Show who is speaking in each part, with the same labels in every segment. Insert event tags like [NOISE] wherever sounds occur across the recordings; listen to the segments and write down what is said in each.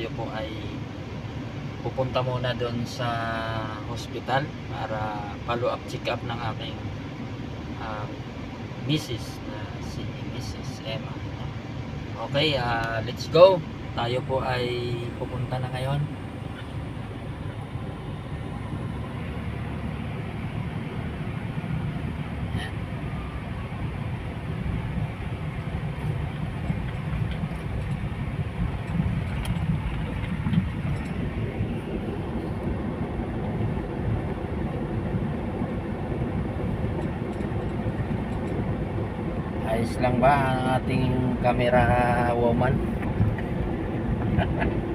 Speaker 1: tayo po ay pupunta muna doon sa hospital para follow up check up ng aking ah, misis na si Mrs. Emma. Okay, ah, let's go. Tayo po ay pupunta na ngayon. Ayos lang ba ang ating camera woman? [LAUGHS]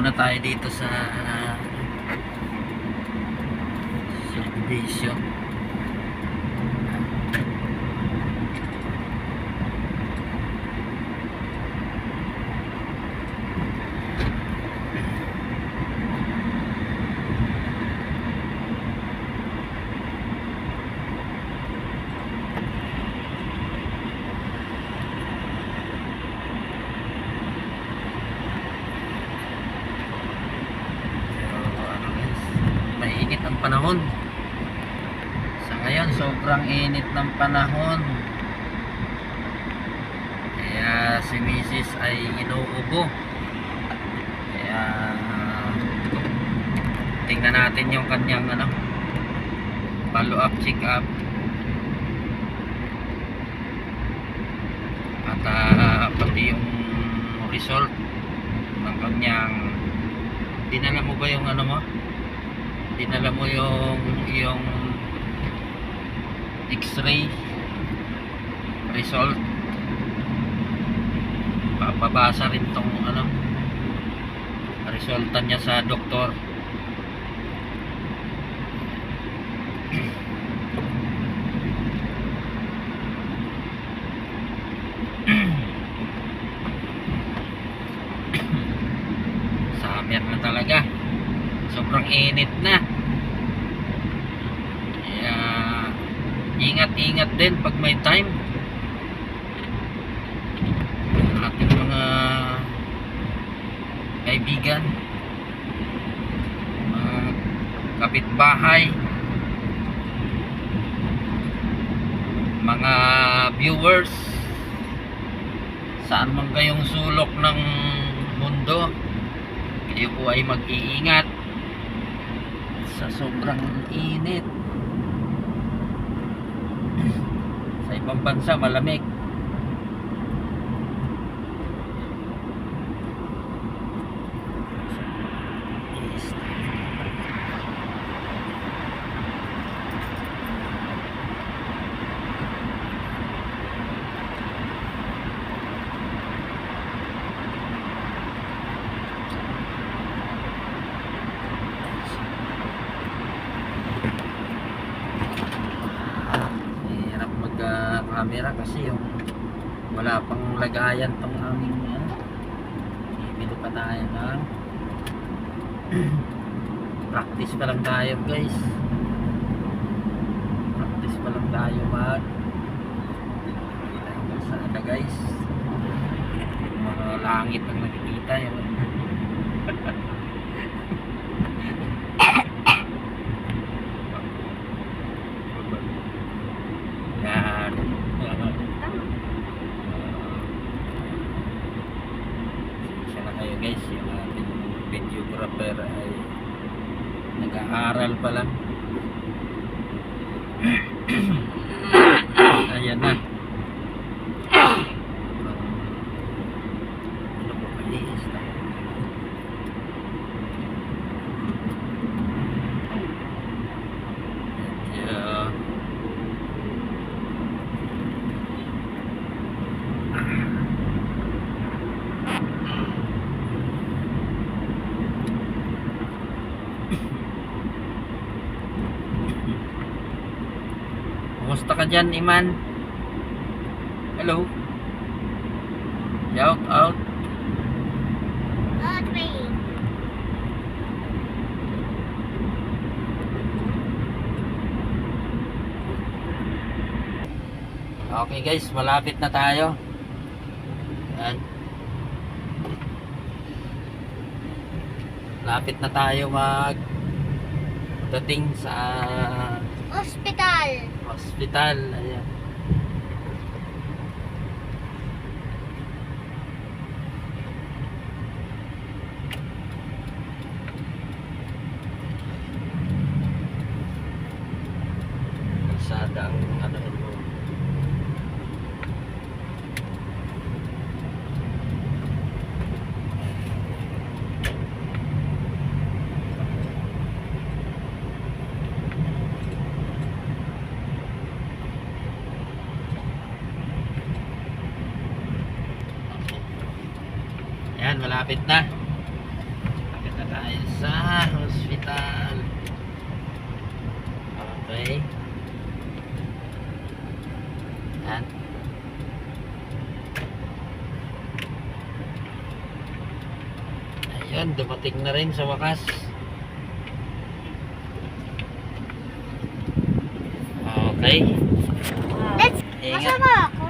Speaker 1: muna tayo dito sa subdivision. So, ano guys, mainit ang panahon. Sa ngayon, sobrang init ng panahon. Kaya si Mrs. ay inuubo. Kaya tingnan natin yung kanyang ano, follow up check up. At ah, pati yung result ng kanyang dinala mo ba yung ano mo? Dinala mo yung x-ray result. Papabasa rin tong ano resulta niya sa doktor. Summer na talaga. Sobrang init na kaya ingat-ingat din pag may time. Ating mga kaibigan mga kapitbahay mga viewers saan man kayong sulok ng mundo kayo po ay mag-iingat sa sobrang init sa ibang bansa malamig hirap mag ah, camera kasi yung wala pang lagayan tong aming ano bibili pa tayo ng [CLEARS THROAT] practice pa lang tayo guys. Practice pa lang tayo mag sana guys? Yung mga langit ang nakikita yung [LAUGHS] yan Siya na kayo guys, yung ating videographer ay nag-aaral pa lang. [CLEARS THROAT] Ayan na. Ano ba maliis na? Medyo Kumusta ka dyan, Iman? Hello? Shout out.
Speaker 2: Train.
Speaker 1: Okay guys, malapit na tayo. Yan. Lapit na tayo mag dating sa
Speaker 2: Hospital.
Speaker 1: Hospital. Kalsada ang ano mo. Ayan, malapit na. Malapit na tayo sa hospital. Okay. Ayan. Ayan, dumating na rin sa wakas. Okay.
Speaker 2: Let's...
Speaker 1: Ingat.
Speaker 2: Masama ako.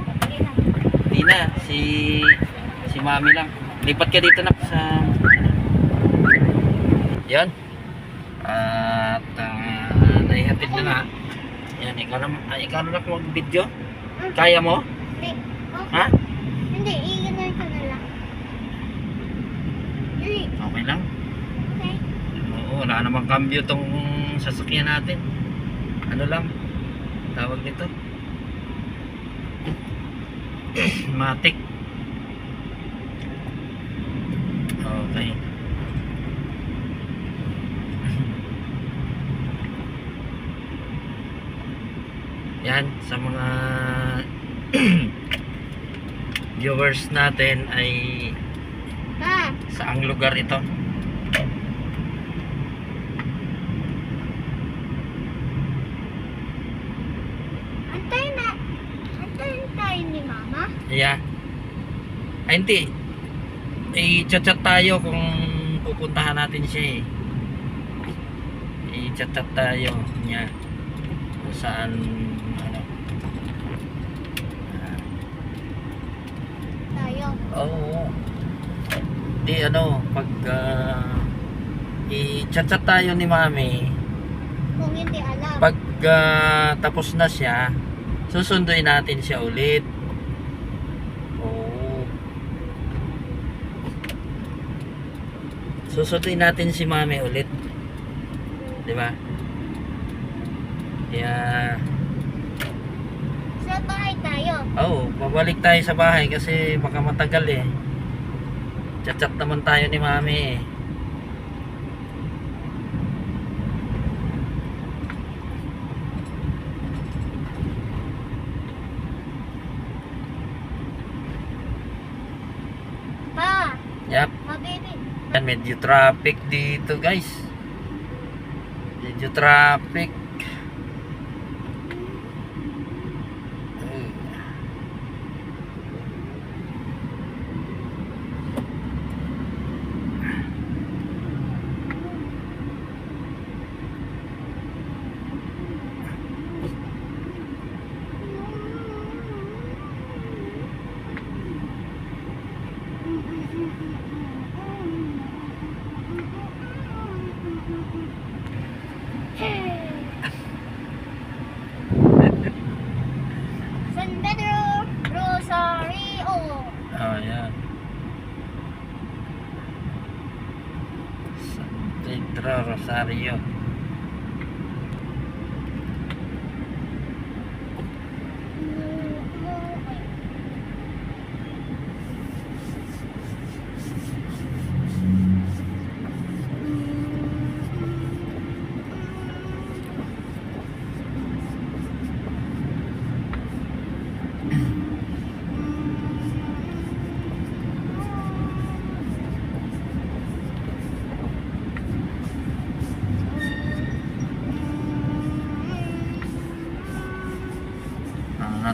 Speaker 2: Hindi na,
Speaker 1: si si Mami lang. Lipat ka dito na sa Yan. At uh, naihatid na na. Yan, ikaw na, ay, ikaw na lang mag-video. Kaya mo?
Speaker 2: Hindi.
Speaker 1: Ha?
Speaker 2: Hindi, i-ganun ko na lang. Hindi.
Speaker 1: Okay lang.
Speaker 2: Okay.
Speaker 1: Oo, wala namang cambio tong sasakyan natin. Ano lang? Tawag nito? [CLEARS THROAT] Matic. Okay. [LAUGHS] Yan, sa mga [CLEARS THROAT] viewers natin ay
Speaker 2: Ha?
Speaker 1: saang lugar ito?
Speaker 2: Antayin na. Antayin tayo ni Mama.
Speaker 1: Yeah. Ay, hindi. I-chat tayo kung pupuntahan natin siya eh. I-chat tayo niya. Kung saan, ano.
Speaker 2: Tayo.
Speaker 1: Oo. Di ano, pag ah, i-chat tayo ni Mami,
Speaker 2: Kung hindi alam.
Speaker 1: pag ah, tapos na siya, susunduin natin siya ulit. Oo. Susunduin natin si Mami ulit. 'Di ba? Kaya,
Speaker 2: Sa bahay tayo.
Speaker 1: oh, babalik tayo sa bahay kasi baka matagal eh. Chat-chat naman tayo ni Mami eh. Medyo traffic dito guys. Medyo traffic. pedroso, sabe? Eu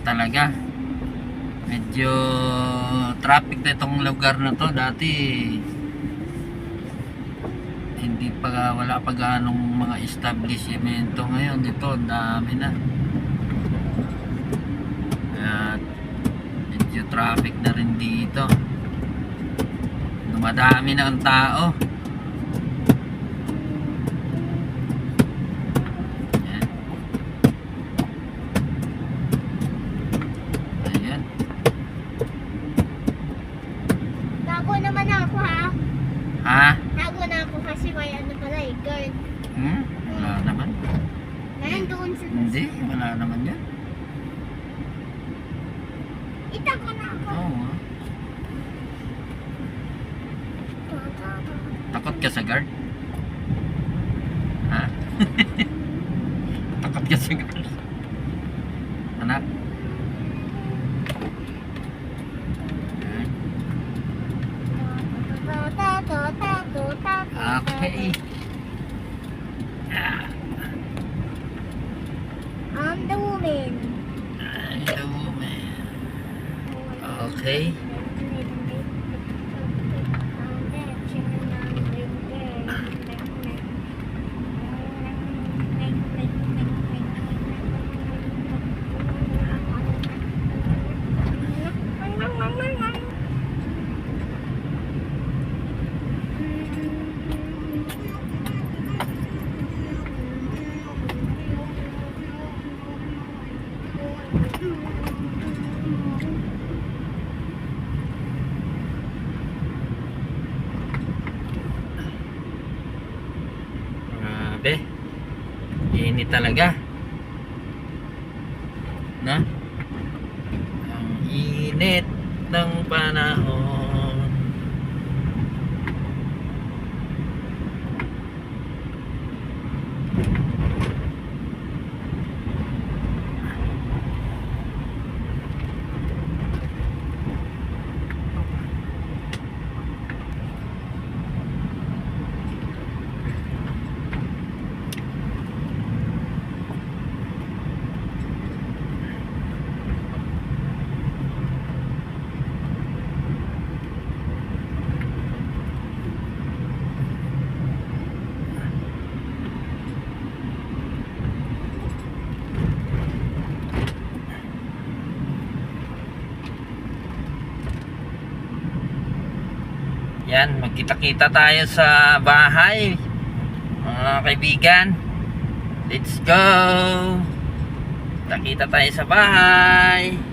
Speaker 1: talaga. Medyo traffic na itong lugar na to. Dati hindi pa wala pa ganong mga establishmento ngayon dito dami na at medyo traffic na rin dito dumadami na ang tao Ayan. Ayan.
Speaker 2: Tago naman ako ha.
Speaker 1: Ha?
Speaker 2: Tago na ako kasi may ano pala eh, guard.
Speaker 1: Hmm? Wala naman.
Speaker 2: Nandoon sa...
Speaker 1: Hindi, wala naman yan.
Speaker 2: Itago na ako.
Speaker 1: Oo. Takot ka sa guard? Ha? Takot ka sa guard? Anak? Ayan. Okay.
Speaker 2: I'm the woman.
Speaker 1: hello, man. Okay. Grabe. Init talaga. Na? Ang init ng panahon. Yan, magkita-kita tayo sa bahay. Mga kaibigan. Let's go! Nakita tayo sa bahay.